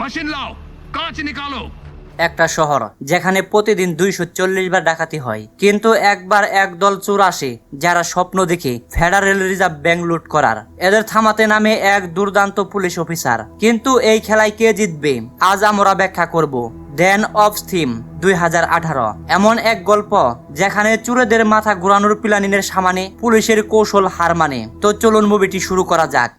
Machine লাও, কাঁচ নিকালো। একটা শহর যেখানে প্রতিদিন দুইশো চল্লিশ বার ডাকাতি হয়। কিন্তু একবার একদল চোর আসে যারা স্বপ্ন দেখে ফেডারেল রিজার্ভ ব্যাংক লুট করার। এদের থামাতে নামে এক দুর্দান্ত পুলিশ অফিসার। কিন্তু এই খেলায় কে জিতবে? আজ আমরা ব্যাখ্যা করব। দেন অফ থিম দুই হাজার আঠারো। এমন এক গল্প যেখানে চুরেদের মাথা ঘুরানোর প্ল্যানিংয়ের সামানে পুলিশের কৌশল হার মানে। তো চলুন মুভিটি শুরু করা যাক।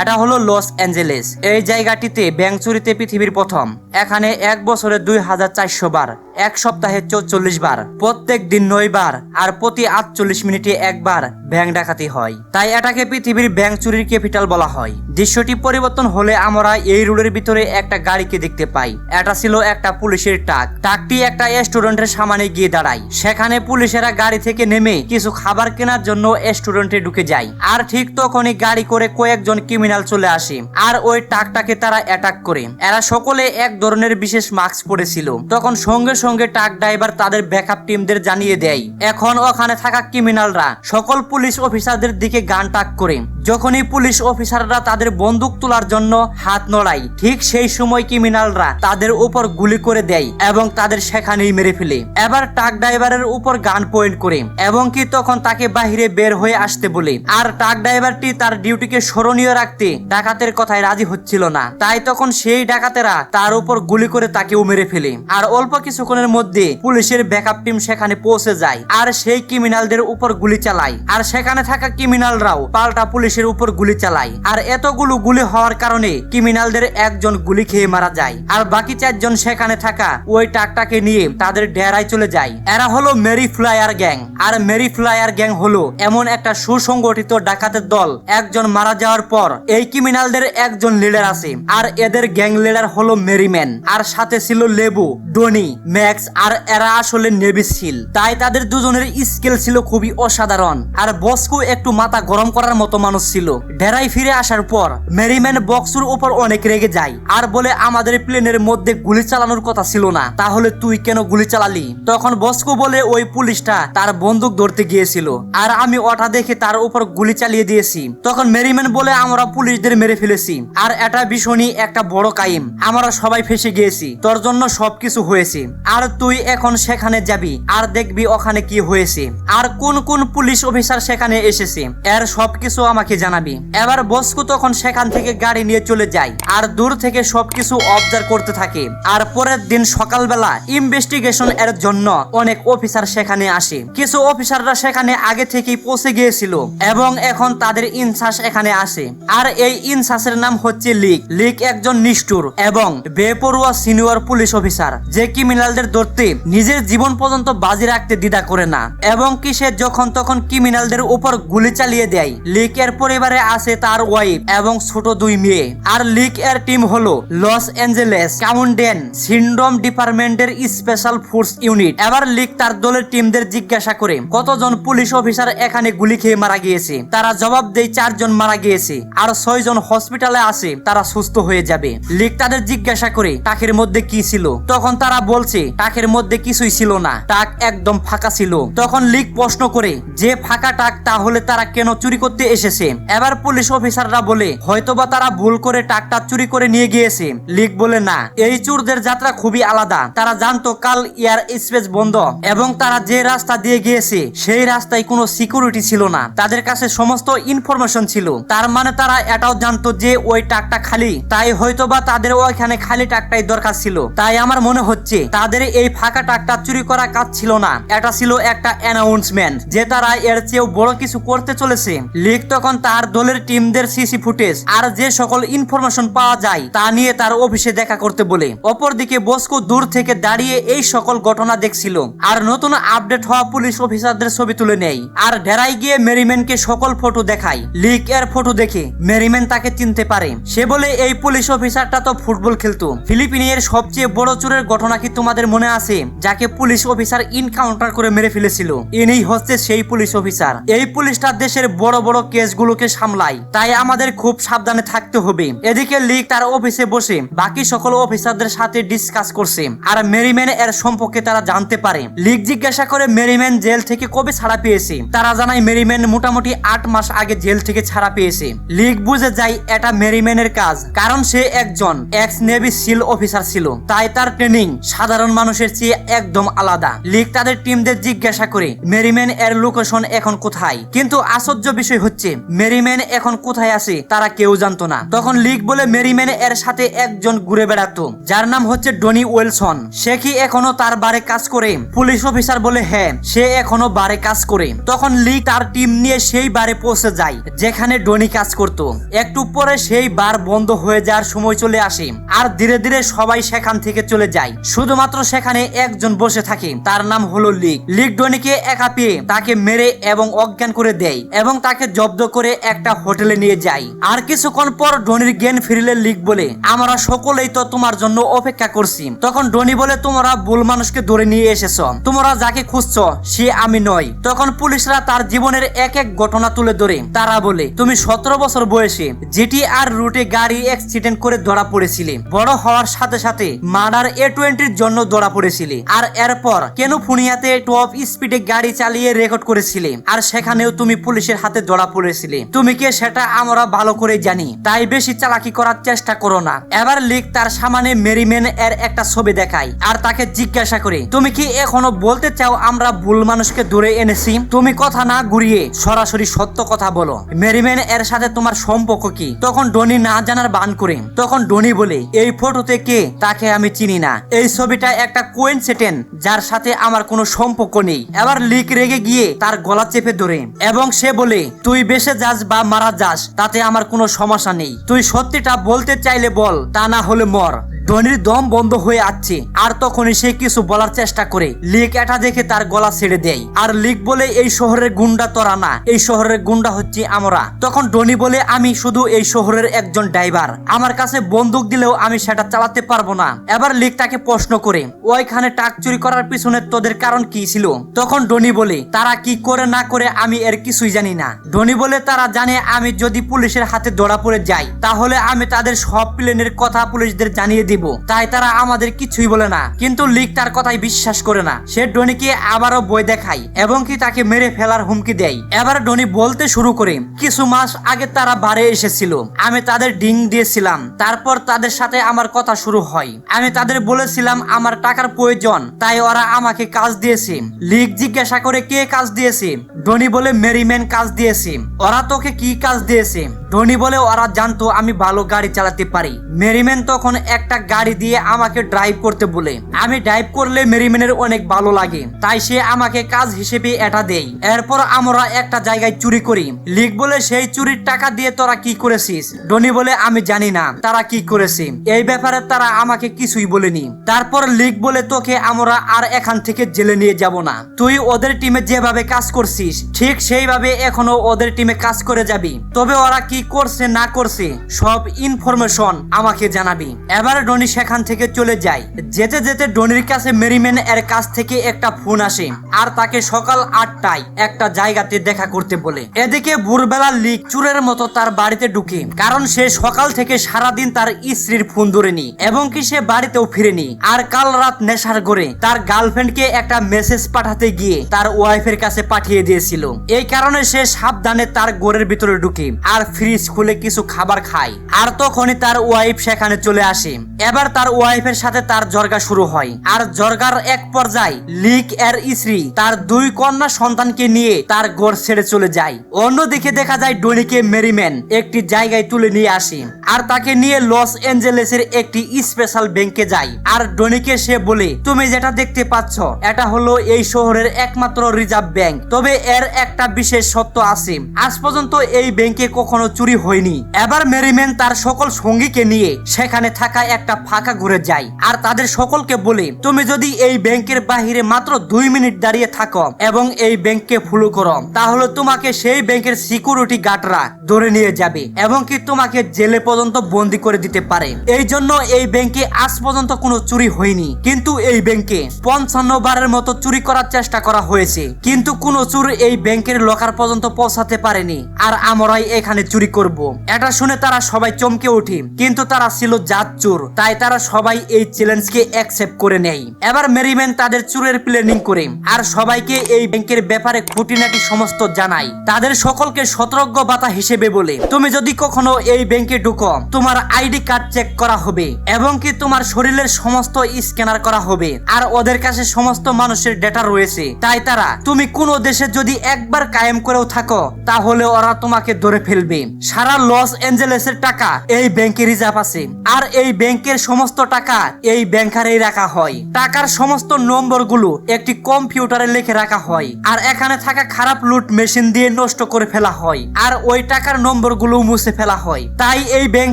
এটা হলো লস অ্যাঞ্জেলেস। এই জায়গাটিতে ব্যাংক চুরিতে পৃথিবীর প্রথম। এখানে এক বছরে দুই হাজার চারশো বার, এক সপ্তাহে চৌচল্লিশ বার, প্রত্যেক দিন নয় বার, আর প্রতি আটচল্লিশ মিনিটে একবার ব্যাংক ডাকাতি হয়। তাই এটাকে পৃথিবীর ব্যাংক চুরির ক্যাপিটাল বলা হয়। দৃশ্যটি পরিবর্তন হলে আমরা এই রোডের ভিতরে একটা গাড়িকে দেখতে পাই। এটা ছিল একটা পুলিশের টাক টাকটি একটা স্টুডেন্টের সামনে গিয়ে দাঁড়ায়। সেখানে পুলিশেরা গাড়ি থেকে নেমে কিছু খাবার কেনার জন্য রেস্টুরেন্টে ঢুকে যায়। আর ঠিক তখনই গাড়ি করে কয়েকজন ক্রিমিনাল চলে আসে। আর ওই টাকটাকে তারা অ্যাটাক করে। এরা সকলে এক ধরনের বিশেষ মাস্ক পরেছিল। তখন সঙ্গে সঙ্গে টাক ড্রাইভার তাদের ব্যাকআপ টিমদের জানিয়ে দেয়, এখন ওখানে থাকা ক্রিমিনালরা সকল পুলিশ অফিসারদের দিকে গান টাক করে। যখনই পুলিশ অফিসাররা তাদের বন্দুক তোলার জন্য হাত নড়ায়, ঠিক সেই সময় ক্রিমিনালরা তাদের উপর গুলি করে দেয় এবং তাদের সেখানেই মেরে ফেলে। এবার ট্রাক ড্রাইভারের উপর গান পয়েন্ট করে, এবং কি তখন তাকে বাহিরে বের হয়ে আসতে বলে। আর ট্রাক ড্রাইভারটি তার ডিউটিকে স্মরণীয় রাখতে ডাকাতের কথায় রাজি হচ্ছিল না। তাই তখন সেই ডাকাতেরা তার উপর গুলি করে তাকেও মেরে ফেলে। আর অল্প কিছুক্ষণের মধ্যে পুলিশের ব্যাকআপ টিম সেখানে পৌঁছে যায় আর সেই ক্রিমিনালদের উপর গুলি চালায়। আর সেখানে থাকা ক্রিমিনালরাও পাল্টা পুলিশের উপর গুলি চালায়। আর এতগুলো গুলি হওয়ার কারণে ক্রিমিনালদের একজন গুলি খেয়ে মারা যায়। আর বাকি চারজন সেখানে থাকা ওই টাকটাকে নিয়ে তাদের ডেরায় চলে যায়। এরা হলো মেরি ফ্লায়ার গ্যাং। আর মেরি ফ্লায়ার গ্যাং হলো এমন একটা সুসংগঠিত ডাকাতের দল। একজন মারা যাওয়ার পর এই ক্রিমিনালদের একজন লিডার আছে, আর এদের গ্যাং লিডার হলো মেরিম্যান আর সাথে ছিল লেবু ডনি ম্যাক্স, আর এরা আসলে নেভি সিল তাই তাদের দুজনের স্কিল ছিল খুবই অসাধারণ, আর বসকু একটু মাথা গরম করার মতো মানুষ ছিল। ডেরাই ফিরে আসার পর মেরিম্যান বক্সুর উপর অনেক রেগে যায়, আর বলে আমাদের প্লেনের মধ্যে গুলি চালানোর কথা ছিল না, তাহলে তুই কেন গুলি চালালি? তখন বসকু বলে ওই পুলিশটা তার বন্দুক ধরতে গিয়েছিল, আর আমি ওটা দেখে তার উপর গুলি চালিয়ে দিয়েছি। তখন মেরিম্যান বলে আমরা পুলিশদের মেরে ফেলেছি। আর এটা ভীষণই একটা বড় কাইম। আমরা সবাই ফেসে গিয়েছি। তোর জন্য সবকিছু হয়েছে। আর তুই এখন সেখানে যাবি। আর দেখবি ওখানে কি হয়েছে। আর কোন কোন পুলিশ অফিসার সেখানে এসেছে। এর সবকিছু আমাকে জানাবি। এবার বসকু তখন সেখান থেকে গাড়ি নিয়ে চলে যায়। আর দূর থেকে সবকিছু অবজার্ভ করতে থাকে। আর পরের দিন সকালবেলা ইনভেস্টিগেশন এর জন্য অনেক অফিসার সেখানে আসে। কিছু অফিসাররা সেখানে আগে থেকেই পৌঁছে গিয়েছিল। এবং এখন তাদের ইনসাস এখানে আসে আর এই ইনসাসের নাম হচ্ছে লিক লিক একজন নিষ্ঠুর এবং বেপরোয়া সিনিয়র পুলিশ অফিসার। যে ক্রিমিনালদের ধরতে নিজের জীবন পর্যন্ত বাজি রাখতে দ্বিধা করে না। এবং কি সে যখন তখন ক্রিমিনালদের উপর গুলি চালিয়ে দেয়। লিক এর পরিবারে আছে তার ওয়াইফ এবং ছোট দুই মেয়ে। আর লিক এর টিম হলো লস অ্যাঞ্জেলেস কাউন্টেন সিন্ড্রোম ডিপার্টমেন্টের স্পেশাল ফোর্স ইউনিট। এবার লিক তার দলের টিমদের জিজ্ঞাসা করে, কতজন পুলিশ অফিসার এখানে গুলি খেয়ে মারা গিয়েছে? তারা জবাব দেয়, চারজন মারা গিয়েছে। আর ছয় জন হসপিটালে আছে তারা সুস্থ হয়ে যাবে। লিক তাদের জিজ্ঞাসা করে টাকের মধ্যে কি ছিল? তখন তারা বলছে টাকের মধ্যে কিছুই ছিল না। টাক একদম ফাঁকা ছিল। তখন লিক প্রশ্ন করে, যে ফাঁকা টাক তাহলে তারা কেন চুরি করতে এসেছে? এবার পুলিশ অফিসাররা বলে, হয়তোবা তারা ভুল করে টাকটা চুরি করে নিয়ে গিয়েছে। লিক বলে, না, এই চোরদের যাত্রা খুবই আলাদা। তারা জানতো কাল এয়ার স্পেস বন্ধ এবং তারা যে রাস্তা দিয়ে গিয়েছে, সেই রাস্তায় কোনো সিকিউরিটি ছিল না। তাদের কাছে সমস্ত ইনফরমেশন ছিল। তার মানে তারা এটাও জানতো যে ওই টাকটা খালি। তাই হয়তোবা তাদের ওইখানে খালি টাকটাই দরকার ছিল। তাই আমার মনে হচ্ছে, তাদের এই ফাঁকা টাকটা চুরি করা কাজ ছিল না। এটা ছিল একটা অ্যানাউন্সমেন্ট যে তারা এর চেয়েও বড় কিছু করতে চলেছে। লিক তখন তার দলের টিমদের সিসি ফুটেজ আর যে সকল ইনফরমেশন পাওয়া যায় তা নিয়ে তার অফিসে দেখা করতে বলে। অপরদিকে বসকো দূর থেকে দাঁড়িয়ে এই সকল ঘটনা দেখছিল। আর নতুন আপডেট হওয়া পুলিশ অফিসারদের ছবি তুলে নেয়। আর ডেরাই গিয়ে মেরিম্যানকে সকল ফটো দেখায়। লিক এর ফটো দেখে মেরিম্যান তাকে চিনতে পারে। সে বলে, এই পুলিশ অফিসারটা তো ফুটবল খেলতো। ফিলিপিনের সবচেয়ে বড় চোরের ঘটনা কি তোমাদের মনে আছে? যাকে পুলিশ অফিসার ইনকাউন্টার করে মেরে ফেলেছিল। ইনি হচ্ছে সেই পুলিশ অফিসার। এই পুলিশটা দেশের বড় বড় কেসগুলোকে সামলায়। তাই আমাদের খুব সাবধানে থাকতে হবে। এদিকে লিগ তার অফিসে বসে বাকি সকল অফিসারদের সাথে ডিসকাস করছে। আর মেরিম্যান এর সম্পর্কে তারা জানতে পারে। লিগ জিজ্ঞাসা করে মেরিম্যান জেল থেকে কবে ছাড়া পেয়েছে? তারা জানায়, মেরিম্যান মোটামুটি আট মাস আগে জেল থেকে ছাড়া পেয়েছে। লিগ বুঝে যায় এটা মেরিম্যানের কাজ, কারণ সে একজন এক্স নেভি সিল অফিসার ছিল। তাই তার ট্রেনিং সাধারণ মানুষের চেয়ে একদম আলাদা। লিগ তাদের টিমদের জিজ্ঞাসা করে মেরিম্যান এর লোকেশন এখন কোথায়? কিন্তু আশ্চর্য বিষয় হচ্ছে মেরিম্যান এখন কোথায় আছে তারা কেউ জানতো না। তখন লিগ বলে মেরিম্যান এর সাথে একজন ঘুরে বেড়াতো, যার নাম হচ্ছে ডনি ওয়েলসন। সে কি এখনও তার বারে কাজ করে? পুলিশ অফিসার বলে হ্যাঁ সে এখনও বারে কাজ করে। তখন লিগ তার টিম নিয়ে সেই বারে পৌঁছে যায়, যেখানে ডনি কাজ করত। একটু পরে সেই বার বন্ধ হয়ে যাওয়ার সময় চলে আসে আর ধীরে ধীরে সবাই সেখান থেকে চলে যায়। শুধুমাত্র সেখানে একজন বসে থাকে, তার নাম হলো লিগ লিগ ডনিকে একা পেয়ে তাকে মেরে এবং অজ্ঞান করে দেয় এবং তাকে জব্দ করে একটা হোটেলে নিয়ে যায়। আর কিছুক্ষণ পর ডনির জ্ঞান ফিরিলে লিগ বলে, আমরা সকলেই তো তোমার জন্য অপেক্ষা করছি। তখন ডনি বলে, তোমরা ভুল মানুষকে ধরে নিয়ে এসেছ। তোমরা যাকে খুঁজছ, সে আমি নই। তখন পুলিশরা তার জীবনের এক এক ঘটনা তুলে ধরে। তারা বলে, তুমি সতেরো বছর বয়সে যেটি আর রুটে গাড়ি অ্যাক্সিডেন্ট করে ধরা পড়েছিলে। বড় হওয়ার সাথে সাথে মার্ডার এ টোয়েন্টির জন্য ধরা পড়েছিলে। আর এরপর কেন ফুনিয়াতে টপ স্পিডে গাড়ি চালিয়ে রেকর্ড করেছিলে? আর সেখানেও তুমি পুলিশের হাতে ধরা পড়েছিলে। তুমি কে সেটা আমরা ভালো করে জানি? তাই বেশি চালাকি করার চেষ্টা করো না। এবার লিক তার সামনে মেরিম্যান এর একটা ছবি দেখায় আর তাকে জিজ্ঞাসা করে, তুমি কি এখনও বলতে চাও আমরা ভুল মানুষকে ধরে এনেছি? তুমি কথা না ঘুরিয়ে সরাসরি সত্য কথা বলো। মেরিম্যান এর সাথে তোমার সম্পর্ক কি? তখন ডনি না জানার বান করে। তখন ডনি বলে, এই ফটোতে কে? তাকে আমি চিনি না। এই ছবিটা একটা কোয়েন সেটেন যার সাথে আমার কোনো সম্পর্ক নেই। এবার লিক রেগে গিয়ে তার গলা চেপে ধরে এবং সে বলে, তুই বেসে যাস বা মারা যাস, তাতে আমার কোনো সমস্যা নেই। তুই সত্যিটা বলতে চাইলে বল, তা না হলে মর। ধনির দম বন্ধ হয়ে আসছে। আর তখনই সে কিছু বলার চেষ্টা করে। লিক এটা দেখে তার গলা ছেড়ে দেয়। আর লিক বলে, এই শহরের গুন্ডা তোরা না। এই শহরের গুন্ডা হচ্ছে আমরা। তখন ডনি বলে, আমি শুধু এই শহরের একজন ড্রাইভার। আমার কাছে বন্দুক দিলেও আমি সেটা চালাতে পারব না। এবার লিক তাকে প্রশ্ন করে, ওইখানে টাক চুরি করার পিছনে তোদের কারণ কি ছিল? তখন ডনি বলে, তারা কি করে না করে আমি এর কিছুই জানি না। ডনি বলে, তারা জানে আমি যদি পুলিশের হাতে ধরা পড়ে যাই, তাহলে আমি তাদের সব প্লেনের কথা পুলিশদের জানিয়ে দিব। তাই তারা আমাদের কিছুই বলে না। কিন্তু লিক তার কথাই বিশ্বাস করে না। সে ডনিকে আবারও বই দেখায় এবং কি তাকে মেরে ফেলার হুমকি দেয়। এবার ডনি বলতে শুরু করে, কিছু মাস আগে তারা বারে এসেছিল। আমি তাদের ডিং দিয়েছিলাম। তারপর তাদের সাথে আমার কথা শুরু হয়। আমি তাদের বলেছিলাম আমার টাকার প্রয়োজন। তাই ওরা আমাকে কাজ দিয়েছে। লিক জিজ্ঞাসা করে, কে কাজ দিয়েছে? ডনি বলে, মেরিম্যান কাজ দিয়েছে। ওরা তোকে কি কাজ দিয়েছে? ধনী বলে, ওরা জানতো আমি ভালো গাড়ি চালাতে পারি। মেরিম্যান তখন একটা গাড়ি দিয়ে আমাকে ড্রাইভ করতে বলে। আমি ড্রাইভ করলে মেরিম্যানের অনেক ভালো লাগে। তাই সে আমাকে কাজ হিসেবে এটা দেয়। এরপর আমরা একটা জায়গায় চুরি করি। লিক বলে, সেই চুরির টাকা দিয়ে তোরা কি করেছিস? ডনি বলে, আমি জানি না, তারা কি করেছে? এই ব্যাপারে তারা আমাকে কিছুই বলেনি। তারপর লিক বলে, তোকে আমরা আর এখান থেকে জেলে নিয়ে যাব না। তুই ওদের টিমে যেভাবে কাজ করছিস, ঠিক সেইভাবে এখনও ওদের টিমে কাজ করে যাবি। তবে ওরা কি করছে না করছে, সব ইনফরমেশন আমাকে জানাবি। এবার ডনি সেখান থেকে চলে যায়। যেতে যেতে ডনির কাছে মেরিম্যান এর কাছ থেকে একটা ফোন আসে আর তাকে সকাল আটটায় একটা জায়গাতে দেখা করতে বলে। এদিকে ভোরবেলা লিক চুরের মতো তার বাড়িতে ঢুকে, কারণ সে সকাল থেকে সারাদিন তার স্ত্রীর ফোন ধরেনি এবং কি সে বাড়িতেও ফিরেনি। আর কাল রাত নেশার করে তার গার্লফ্রেন্ডকে একটা মেসেজ পাঠাতে গিয়ে তার ওয়াইফের কাছে পাঠিয়ে দিয়েছিল। এই কারণে সে সাবধানে তার গোরের ভিতরে ঢুকে আর ফ্রিজ খুলে কিছু খাবার খায়। আর তখনই তার ওয়াইফ সেখানে চলে আসে এবার তার ওয়াইফের সাথে তার জর্গা শুরু হয়। আর জর্গার এক পর্যায়ে লিক এর স্ত্রী তার দুই কন্যা সন্তানকে নিয়ে তার গোর ছেড়ে চলে যায়। অন্যদিকে দেখা যায় ডনিকে মেরিম্যান একটি জায়গায় তুলে নিয়ে আসে আর তাকে নিয়ে লস এঞ্জেলেসের একটি স্পেশাল ব্যাংকে যায়। আর ডনিকে সে বলে, তুমি যেটা দেখতে পাচ্ছ, এটা হলো এই শহরের একমাত্র রিজার্ভ ব্যাংক। তবে এর একটা বিশেষ সত্য আছে। আজ পর্যন্ত এই ব্যাংকে কখনো চুরি হয়নি। এবার মেরিম্যান তার সকল সঙ্গীকে নিয়ে সেখানে থাকা একটা ফাঁকা ঘুরে যায় আর তাদের সকলকে বলে, তুমি যদি এই ব্যাংকের বাহিরে মাত্র দুই মিনিট দাঁড়িয়ে থাকো এবং এই ব্যাংককে ফলো করো, তাহলে তোমাকে সেই ব্যাংকের সিকিউরিটি গার্ডরা ধরে নিয়ে যাবে এবং কি তোমাকে জেলে পর্যন্ত বন্দি করে দিতে পারে। এই জন্য এই ব্যাংকে আজ পর্যন্ত কোনো চুরি হয়নি। কিন্তু এই ব্যাংকে পঞ্চান্ন বারের মতো চুরি করার চেষ্টা করা হয়েছে। কিন্তু কোনো চুর এই ব্যাংকের লকার পর্যন্ত পৌঁছাতে পারেনি। আর আমরাই এখানে চুরি করব। এটা শুনে তারা সবাই চমকে ওঠে। কিন্তু তারা ছিল জাত চোর। তাই তারা সবাই এই চ্যালেঞ্জকে অ্যাকসেপ্ট করে নেয়। এবার মেরিম্যান তাদের চুরের প্ল্যানিং করে আর সবাইকে এই ব্যাংকের ব্যাপারে খুঁটিনাটি সমস্ত জানায়। তাদের সকলকে সতর্ক বাতা হিসেবে বলে, তুমি যদি কখনো এই ব্যাংকে ঢুকো, তোমার আইডি কার্ড চেক করা হবে এবং কি তোমার শরীরের সমস্ত স্ক্যানার করা হবে আর ওদের কাছে সমস্ত মানুষের ডেটা রয়েছে। তাই তারা, তুমি কোন দেশে যদি একবার কায়েম করেও থাকো, তাহলে ওরা তোমাকে ধরে ফেলবে। সারা লস এঞ্জেলেসের টাকা এই ব্যাংকে রিজার্ভ আছে। আর এই ব্যাংকের সমস্ত টাকা এই ব্যাংকারেই রাখা হয়। টাকার সমস্ত নম্বরগুলো একটি কম্পিউটারে লিখে রাখা হয় আর এখানে থাকা খারাপ লুট মেশিন দিয়ে নষ্ট করে ফেলা হয় আর ওই টাকার নম্বরগুলো মুছে ফেলা হয়। তাই এই ব্যাংক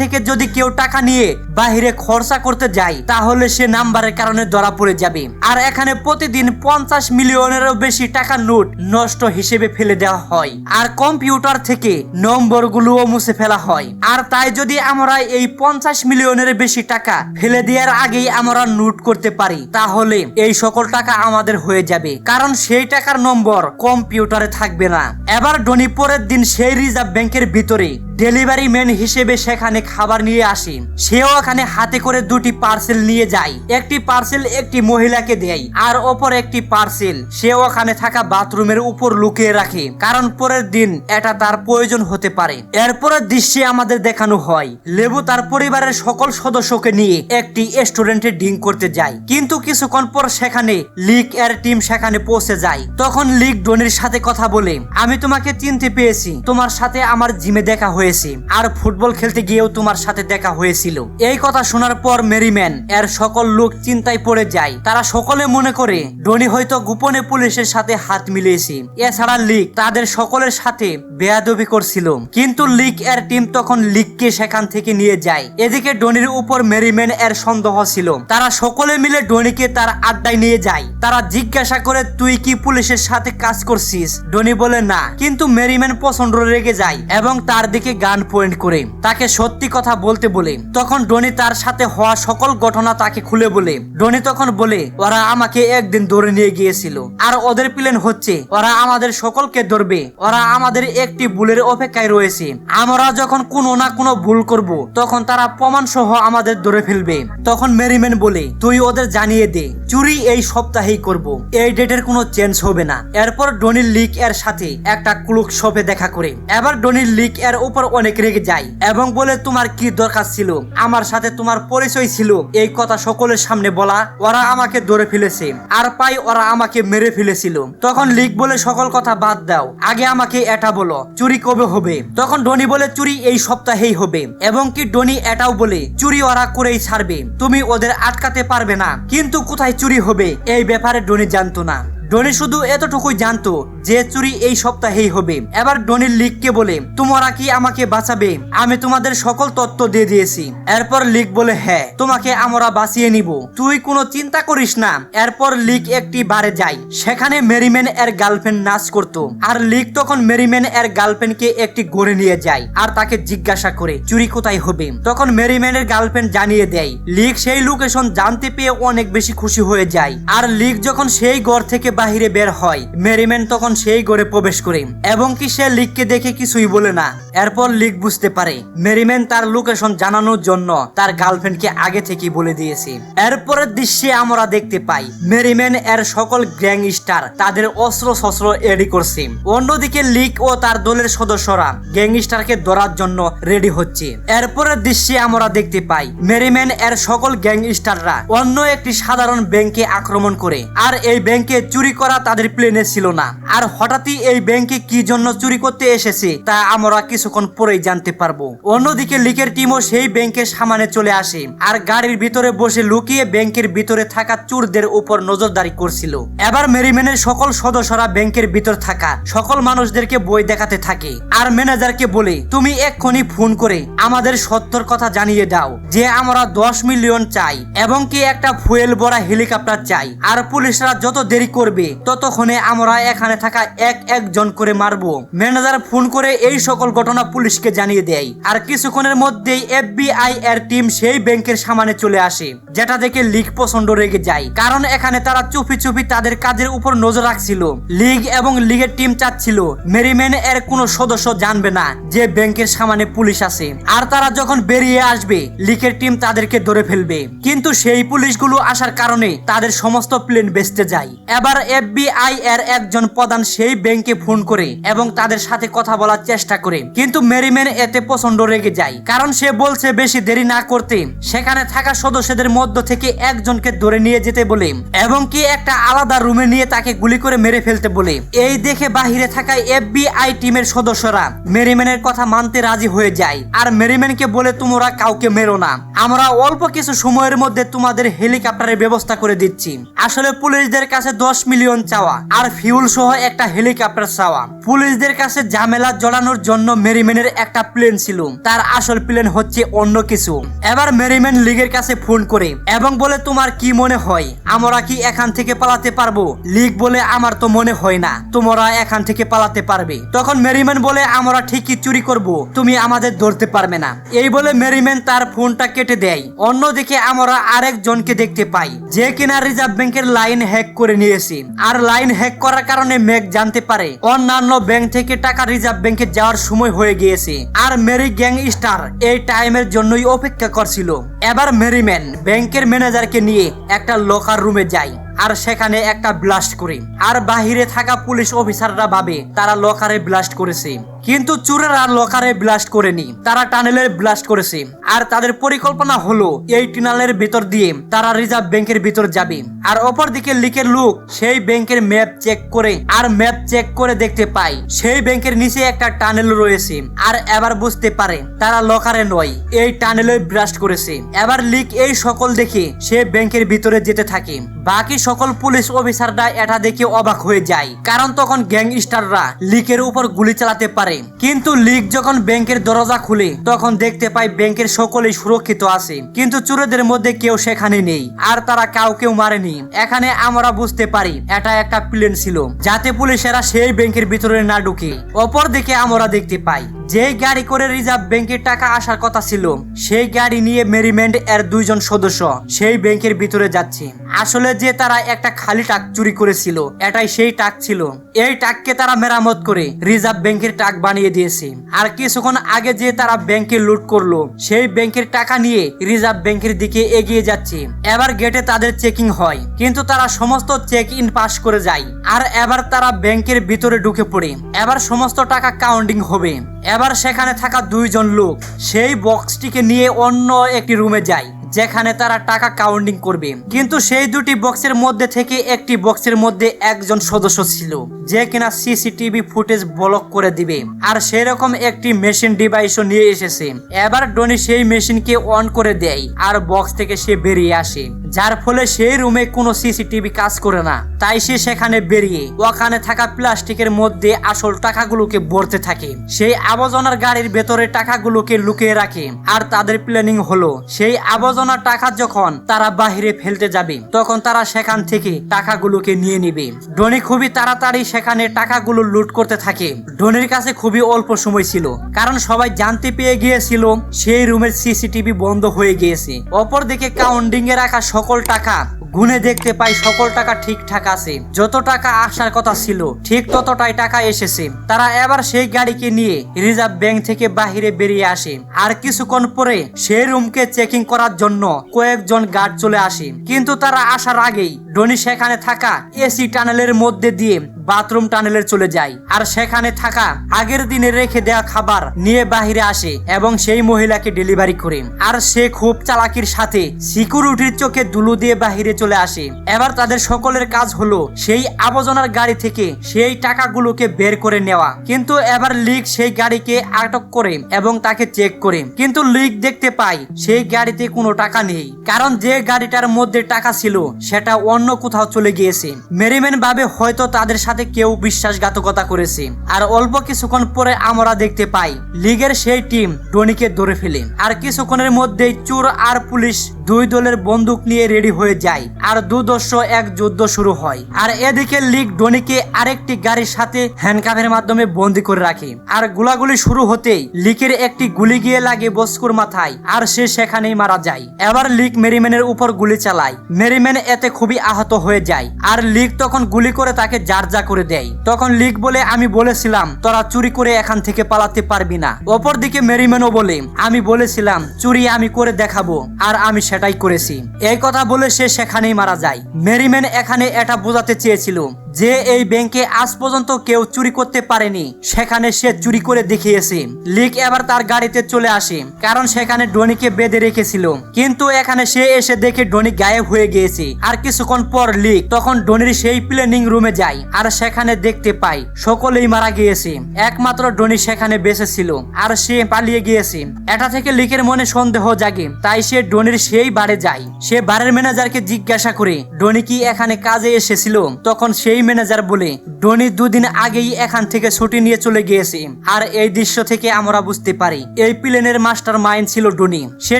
থেকে যদি কেউ টাকা নিয়ে বাহিরে খরচা করতে যায়, তাহলে সে নাম্বারের কারণে ধরা পড়ে যাবে। আর এখানে প্রতিদিন পঞ্চাশ মিলিয়নেরও বেশি টাকা নোট নষ্ট হিসেবে ফেলে দেওয়া হয় আর কম্পিউটার থেকে নম্বরগুলোও মুছে ফেলা হয়। আর তাই যদি আমরা এই পঞ্চাশ মিলিয়নের বেশি টাকা ফেলে দেওয়ার আগেই আমরা নোট করতে পারি, তাহলে এই সকল টাকা আমাদের হয়ে যাবে। কারণ সেই টাকার নম্বর কম্পিউটারে থাকবে না। এবার ডনি পরের দিন সেই রিজার্ভ ব্যাংকের ভিতরে ডেলিভারি ম্যান হিসেবে সেখানে খাবার নিয়ে আসে। সেও ওখানে হাতে করে দুটি পার্সেল নিয়ে যায়। একটি পার্সেল একটি মহিলাকে দেয়, আর অপর একটি পার্সেল সে ওখানে থাকা বাথরুমের উপর লুকিয়ে রাখে। কারণ পরের দিন এটা তার প্রয়োজন হতে পারে। এরপরের দৃশ্যে আমাদের দেখানো হয়, লেবু তার পরিবারের সকল সদস্যকে নিয়ে একটি রেস্টুরেন্টে ডিং করতে যায়। কিন্তু কিছুক্ষণ পর সেখানে লিক এর টিম সেখানে পৌঁছে যায়। তখন লিক ডনির সাথে কথা বলে, আমি তোমাকে চিনতে পেয়েছি তোমার সাথে আমার জিমে দেখা হয়েছে। আর ফুটবল খেলতে গিয়েও তোমার সাথে দেখা হয়েছিল। এই কথা শোনার পর মেরিম্যান এর সকল লোক চিন্তায় পড়ে যায়। তারা সকলে মনে করে, ডনি হয়তো গোপনে পুলিশের সাথে হাত মিলিয়েছে। এছাড়া লিক তাদের সকলের সাথে বেয়াদবি করছিল। কিন্তু লিক এর টিম তখন লিককে সেখান থেকে নিয়ে যায়। এদিকে ডনির উপর মেরিম্যান এর সন্দেহ ছিল। তারা সকলে মিলে ডনিকে তার আড্ডায় নিয়ে যায়। তারা জিজ্ঞাসা করে, তুই কি পুলিশের সাথে কাজ করছিস? ডনি বলে, না। কিন্তু মেরিম্যান প্রচণ্ড রেগে যায় এবং তার দিকে গান পয়েন্ট করে। তাকে সত্যি কথা বলতে বলে। তখন ডনি তার সাথে হওয়া সকল ঘটনা তাকে খুলে বলে। ডনি তখন বলে, ওরা আমাকে একদিন ধরে নিয়ে গিয়েছিল। আর ওদের প্ল্যান হচ্ছে, ওরা আমাদের সকলকে ধরবে। ওরা আমাদের একটি ভুলের অপেক্ষায় রয়েছে। আমরা যখন কোনো না কোনো ভুল করব, তখন তারা প্রমাণ সহ আমাদের ধরে ফেলবে। তখন মেরিম্যান বলে, তুই ওদের জানিয়ে দে, চুরি এই সপ্তাহেই করব। এই ডেটের কোনো চেঞ্জ হবে না। এরপর ডনির লিক এর সাথে একটা ক্লুক শপে দেখা করে। এবার ডনির লিক এর উপর অনেক রেগে যায় এবং বলে, তোমার কি দরকার ছিল? আমার সাথে তোমার পরিচয় ছিল। এই কথা সকলের সামনে বলা, ওরা আমাকে ধরে ফেলেছে। আর পাই ওরা আমাকে মেরে ফেলেছিল। তখন লিক বলে, সকল কথা বাদ দাও। আগে আমাকে এটা বলো, চুরি কবে হবে? তখন ডনি বলে, চুরি এই সপ্তাহেই হবে। এবং কি ডনি এটাও বলে, চুরি ওরা করেই ছাড়বে। তুমি ওদের আটকাতে পারবে না, কিন্তু কোথায় চুরি হবে? এই ব্যাপারে ডনি জানতো না। ডনি শুধু এতটুকুই জানতো যে চুরি এই সপ্তাহেই হবে। এবার ডনির লিগকে বলে, তোমরা কি আমাকে বাঁচাবে? আমি তোমাদের সকল তত্ত্ব দিয়ে দিয়েছি। এরপর লিক বলে হ্যাঁ তোমাকে আমরা বাঁচিয়ে নিব। তুই কোনো চিন্তা করিস না। এরপর লিগ একটি বারে যায়। সেখানে মেরিম্যান এর গার্লফ্রেন্ড নাচ করত। আর লিগ তখন মেরিম্যান এর গার্লফ্রেন্ডকে একটি গড়ে নিয়ে যায় আর তাকে জিজ্ঞাসা করে, চুরি কোথায় হবে? তখন মেরিম্যানের গার্লফ্রেন্ড জানিয়ে দেয় লিগ সেই লোকেশন জানতে পেয়ে অনেক বেশি খুশি হয়ে যায়। আর লিগ যখন সেই ঘর থেকে বাহিরে বের হয়। মেরিম্যান তখন সেই ঘরে প্রবেশ করে এবং কি সে লিগকে দেখে কিছুই বলে না। এরপর লিগ বুঝতে পারে, মেরিম্যান তার লোকেশন জানানোর জন্য তার গার্লফ্রেন্ডকে আগে থেকে বলে দিয়েছে। এরপরের দৃশ্যে আমরা দেখতে পাই, মেরিম্যান এর সকল গ্যাংস্টার তাদের অস্ত্র শস্ত্র রেডি করছে। অন্যদিকে লিক ও তার দলের সদস্যরা গ্যাংস্টারকে ধরার জন্য রেডি হচ্ছে। এরপরের দৃশ্যে আমরা দেখতে পাই, মেরিম্যান এর সকল গ্যাংস্টাররা অন্য একটি সাধারণ ব্যাংকে আক্রমণ করে, আর এই ব্যাংকে চুরি করা তাদের প্লেনে ছিল না। আর হঠাৎই এই ব্যাংকে কি জন্য চুরি করতে এসেছে, তা আমরা কিছুক্ষণ পরেই জানতে পারব। অন্যদিকে লিকের টিমও সেই ব্যাংকের সামনে চলে আসে আর গাড়ির ভিতরে বসে লুকিয়ে ব্যাংকের ভিতরে থাকা চোরদের উপর নজরদারি করছিল। এবার মেরিম্যানের সকল সদস্যরা ব্যাংকের ভিতর থাকা, সকল মানুষদেরকে বই দেখাতে থাকে আর ম্যানেজারকে বলে, তুমি এক্ষুনি ফোন করে আমাদের সত্যর কথা জানিয়ে দাও যে আমরা দশ মিলিয়ন চাই এবং কি একটা ফুয়েল ভরা হেলিকপ্টার চাই। আর পুলিশরা যত দেরি করবে করবে, ততক্ষণে আমরা এখানে থাকা এক একজন করে মারবো। ম্যানেজার ফোন করে এই সকল ঘটনা পুলিশকে জানিয়ে দেয়। আর কিছুক্ষণের মধ্যেই এফবিআই এর টিম সেই ব্যাংকের সামনে চলে আসে, যেটা দেখে লিগ প্রচণ্ড রেগে যায়। কারণ এখানে তারা চুপি চুপি তাদের কাজের উপর নজর রাখছিল। লিগ এবং লিগের টিম চাচ্ছিল মেরিম্যান এর কোনো সদস্য জানবে না যে ব্যাংকের সামনে পুলিশ আছে। আর তারা যখন বেরিয়ে আসবে, লিগের টিম তাদেরকে ধরে ফেলবে। কিন্তু সেই পুলিশগুলো আসার কারণে তাদের সমস্ত প্লেন বেচতে যায়। এবার এফবিআই এর একজন প্রধান সেই ব্যাংকে ফোন করে এবং তাদের সাথে কথা বলার চেষ্টা করে। কিন্তু মেরিম্যান এতে প্রচণ্ড রেগে যায়, কারণ সে বলছে বেশি দেরি না করতে। সেখানে থাকা সদস্যদের মধ্য থেকে একজনকে ধরে নিয়ে যেতে বলে এবং কি একটা আলাদা রুমে নিয়ে তাকে গুলি করে মেরে ফেলতে বলে। এই দেখে বাহিরে থাকা এফবিআই টিমের সদস্যরা মেরিম্যানের কথা মানতে রাজি হয়ে যায়। আর মেরিম্যানকে বলে, তোমরা কাউকে মেরো না। আমরা অল্প কিছু সময়ের মধ্যে তোমাদের হেলিকপ্টারের ব্যবস্থা করে দিচ্ছি। আসলে পুলিশদের কাছে দশ মিলিয়ন চাওয়া। আর ফিউল সহ একটা হেলিকপ্টার চাওয়া। পুলিশদের কাছে ঝামেলা জড়ানোর জন্য মেরিম্যানের একটা প্লেন ছিল। তার আসল প্লেন হচ্ছে অন্য কিছু। এবার মেরিম্যান লিগের কাছে ফোন করে, এবং বলে তোমার কি মনে হয়? আমরা কি এখান থেকে পালাতে পারব? লিগ বলে, আমার তো মনে হয় না, তোমরা এখান থেকে পালাতে পারবে। তখন মেরিম্যান বলে, আমরা ঠিকই চুরি করব, তুমি আমাদের ধরতে পারবে না। এই বলে মেরিম্যান তার ফোনটা কেটে দেয়। অন্যদিকে আমরা আরেকজনকে দেখতে পাই, যে কিনা রিজার্ভ ব্যাংকের লাইন হ্যাক করে নিয়েছে। আর লাইন হ্যাক করার কারণে মেঘ জানতে পারে। অন্যান্য ব্যাংক থেকে টাকা রিজার্ভ ব্যাংকে যাওয়ার সময় হয়ে গিয়েছে। আর মেরি গ্যাং স্টার এই টাইমের জন্যই অপেক্ষা করছিল। এবার মেরিম্যান ব্যাংকের ম্যানেজারকে নিয়ে একটা লকার রুমে যায়, আর সেখানে একটা ব্লাস্ট করে। আর বাহিরে থাকা পুলিশ অফিসাররা ভাবে তারা লকারে ব্লাস্ট করেছে। কিন্তু চোরেরা লকারে ব্লাস্ট করেনি, তারা টানেলের ব্লাস্ট করেছে। আর তাদের পরিকল্পনা হলো, এই টানেলের ভিতর দিয়ে তারা রিজার্ভ ব্যাংকের ভিতর যাবে। আর অপরদিকে লিকের লোক সেই ব্যাংকের ম্যাপ চেক করে, আর ম্যাপ চেক করে দেখতে পায়, সেই ব্যাংকের নিচে একটা টানেল রয়েছে। আর এবার বুঝতে পারে, তারা লকারে নয়, এই টানেলে ব্লাস্ট করেছে। এবার লিক এই সকল দেখে সে ব্যাংকের ভিতরে যেতে থাকে। বাকি সকল পুলিশ অফিসাররা এটা দেখে অবাক হয়ে যায়। কারণ তখন গ্যাংস্টাররা লিকের উপর গুলি চালাতে পারে। কিন্তু লিক যখন ব্যাংকের দরজা খুলে, তখন দেখতে পায় ব্যাংকের সকলেই সুরক্ষিত আছে। কিন্তু চোরেদের মধ্যে কেউ সেখানে নেই, আর তারা কাউকেও মারেনি। এখানে আমরা বুঝতে পারি, এটা একটা প্লেন ছিল, যাতে পুলিশেরা সেই ব্যাংকের ভিতরে না ঢুকে। অপর দিকে আমরা দেখতে পাই যে গাড়ি করে রিজার্ভ ব্যাংকের টাকা আসার কথা ছিল, সেই গাড়ি নিয়ে মেরিমেন্ট এর দুইজন সদস্য সেই ব্যাংকের ভিতরে যাচ্ছে। আসলে যে তারা একটা খালি টাক চুরি করেছিল, এটাই সেই টাক ছিল। এই টাককে তারা মেরামত করে রিজার্ভ ব্যাংকের টাক বানিয়ে দিয়েছে। আর কিছুক্ষণ আগে যে তারা ব্যাংকে লুট করল, সেই ব্যাংকের টাকা নিয়ে রিজার্ভ ব্যাংকের দিকে এগিয়ে যাচ্ছে। এবার গেটে তাদের চেকিং হয়, কিন্তু তারা সমস্ত চেক ইন পাস করে যায়। আর এবার তারা ব্যাংকের ভিতরে ঢুকে পড়ে। এবার সমস্ত টাকা কাউন্টিং হবে। এবার সেখানে থাকা দুইজন লোক সেই বক্সটিকে নিয়ে অন্য একটি রুমে যায়। যেখানে তারা টাকা কাউন্টিং করবে। কিন্তু সেই দুটি বক্সের মধ্যে থেকে একটি বক্সের মধ্যে একজন সদস্য ছিল, যে কিনা সিসিটিভি ফুটেজ ব্লক করে দিবে। আর সেরকম একটি মেশিন ডিভাইসও নিয়ে এসেছে। এবার ডনি সেই মেশিনকে অন করে দেয় আর বক্স থেকে সে বেরিয়ে আসে। যার ফলে সেই রুমে কোনো সিসিটিভি কাজ করে না। তাই সে সেখানে বেরিয়ে ওখানে থাকা প্লাস্টিকের মধ্যে আসল টাকাগুলোকে ভরতে থাকে। সেই আবর্জনার গাড়ির ভেতরে টাকাগুলোকে লুকিয়ে রাখে। আর তাদের প্ল্যানিং হলো, সেই আবর্জনার টাকা যখন তারা বাহিরে ফেলতে যাবে, তখন তারা সেখান থেকে টাকাগুলোকে নিয়ে নেবে। ডনি খুবই তাড়াতাড়ি সেখানে টাকাগুলো লুট করতে থাকে। ডনির কাছে খুবই অল্প সময় ছিল, কারণ সবাই জানতে পেয়ে গিয়েছিল সেই রুমের সিসিটিভি বন্ধ হয়ে গিয়েছে। অপরদিকে কাউন্টিং এ রাখা সকল টাকা, গুনে দেখতে পাই সকল টাকা ঠিকঠাক আছে। যত টাকা আসার কথা ছিল, ঠিক ততটাই টাকা এসেছে। তারা এবার সেই গাড়িকে নিয়ে রিজার্ভ ব্যাংক থেকে বাহিরে বেরিয়ে আসে। আর কিছুক্ষণ পরে সেই রুমকে চেকিং করার জন্য কয়েকজন গার্ড চলে আসে। কিন্তু তারা আসার আগেই ডনি সেখানে থাকা এসি টানেলের মধ্যে দিয়ে বাথরুম টানেলে চলে যায়। আর সেখানে থাকা আগের দিনে রেখে দেওয়া খাবার নিয়ে বাহিরে আসে এবং সেই মহিলাকে ডেলিভারি করে। আর সে খুব চালাকির সাথে সিকিউরিটির চোখে দুলু দিয়ে বাহিরে চলে আসে। এবার তাদের সকলের কাজ হলো সেই আবর্জনার গাড়ি থেকে সেই টাকাগুলোকে বের করে নেওয়া। কিন্তু এবার লিগ সেই গাড়িকে আটক করে এবং তাকে চেক করে। কিন্তু লিগ দেখতে পায় সেই গাড়িতে কোনো টাকা নেই। কারণ যে গাড়িটার মধ্যে টাকা ছিল, সেটা অন্য কোথাও চলে গিয়েছে। মেরিম্যান ভাবে হয়তো তাদের সাথে কেউ বিশ্বাসঘাতকতা করেছে। আর অল্প কিছুক্ষণ পরে আমরা দেখতে পাই, লিগের সেই টিম ডনিকে ধরে ফেলে। আর কিছুক্ষণের মধ্যেই চোর আর পুলিশ দুই দলের বন্দুক নিয়ে রেডি হয়ে যায়, আর দুদর্শ এক যুদ্ধ শুরু হয়। আর এদিকে লিগ ডনিকে আরেকটি গাড়ির সাথে হ্যান্ডকাফের মাধ্যমে বন্দি করে রাখে। আর গোলাগুলি শুরু হতেই লিকের একটি গুলি গিয়ে লাগে বস্কুর মাথায়, আর সে সেখানেই মারা যায়। এবার লিক মেরিম্যানের উপর গুলি চালায়। মেরিম্যান এতে খুবই আহত হয়ে যায়। আর লিক তখন গুলি করে তাকে জারজা করে দেয়। তখন লিক বলে, আমি বলেছিলাম, তোরা চুরি করে এখান থেকে পালাতে পারবি না। অপরদিকে মেরিম্যানও বলে, আমি বলেছিলাম, চুরি আমি করে দেখাবো, আর আমি সেটাই করেছি। এই কথা বলে সে সেখানেই মারা যায়। মেরিম্যান এখানে এটা বোঝাতে চেয়েছিল যে এই ব্যাংকে আজ পর্যন্ত কেউ চুরি করতে পারেনি, সেখানে সে চুরি করে দেখিয়েছে। লিক এবার তার গাড়িতে চলে আসে, কারণ সেখানে ডনিকে বেঁধে রেখেছিল। কিন্তু এখানে সে এসে দেখে ডনি গায়েব হয়ে গিয়েছে। আর কিছুক্ষণ পর লিক তখন ডনির সেই প্লেনিং রুমে যায়, আর সেখানে দেখতে পায়, সকলেই মারা গিয়েছে। একমাত্র ডনি সেখানে বেঁচে ছিল, আর সে পালিয়ে গিয়েছে। এটা থেকে লিকের মনে সন্দেহ জাগে, তাই সে ডনির সেই বারে যায়। সে বারের ম্যানেজারকে জিজ্ঞাসা করে, ডনি কি এখানে কাজে এসেছিল? তখন সেই ম্যানেজার বলে ডনি দুদিন আগেই এখান থেকে ছুটি নিয়ে চলে গিয়েছে। আর এই দৃশ্য থেকে আমরা বুঝতে পারি, এই প্লেনের মাস্টার মাইন্ড ছিল ডনি সে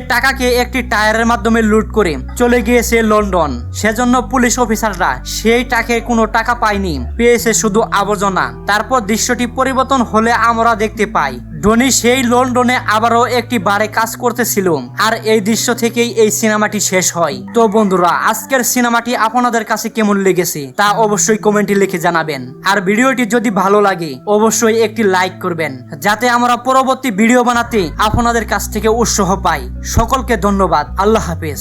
টাকাকে একটি টায়ারের মাধ্যমে লুট করে চলে গিয়েছে লন্ডন। সেজন্য পুলিশ অফিসাররা সেই টাকে কোনো টাকা পায়নি, পেয়েছে শুধু আবর্জনা। তারপর দৃশ্যটি পরিবর্তন হলে আমরা দেখতে পাই ডনি সেই লন্ডনে আবারও একটি বারে কাজ করতেছিল, আর এই দৃশ্য থেকেই এই সিনেমাটি শেষ হয়। তো বন্ধুরা, আজকের সিনেমাটি আপনাদের কাছে কেমন লেগেছে তা অবশ্যই কমেন্টে লিখে জানাবেন। আর ভিডিওটি যদি ভালো লাগে, অবশ্যই একটি লাইক করবেন, যাতে আমরা পরবর্তী ভিডিও বানাতে আপনাদের কাছ থেকে উৎসাহ পাই। সকলকে ধন্যবাদ, আল্লাহ হাফেজ।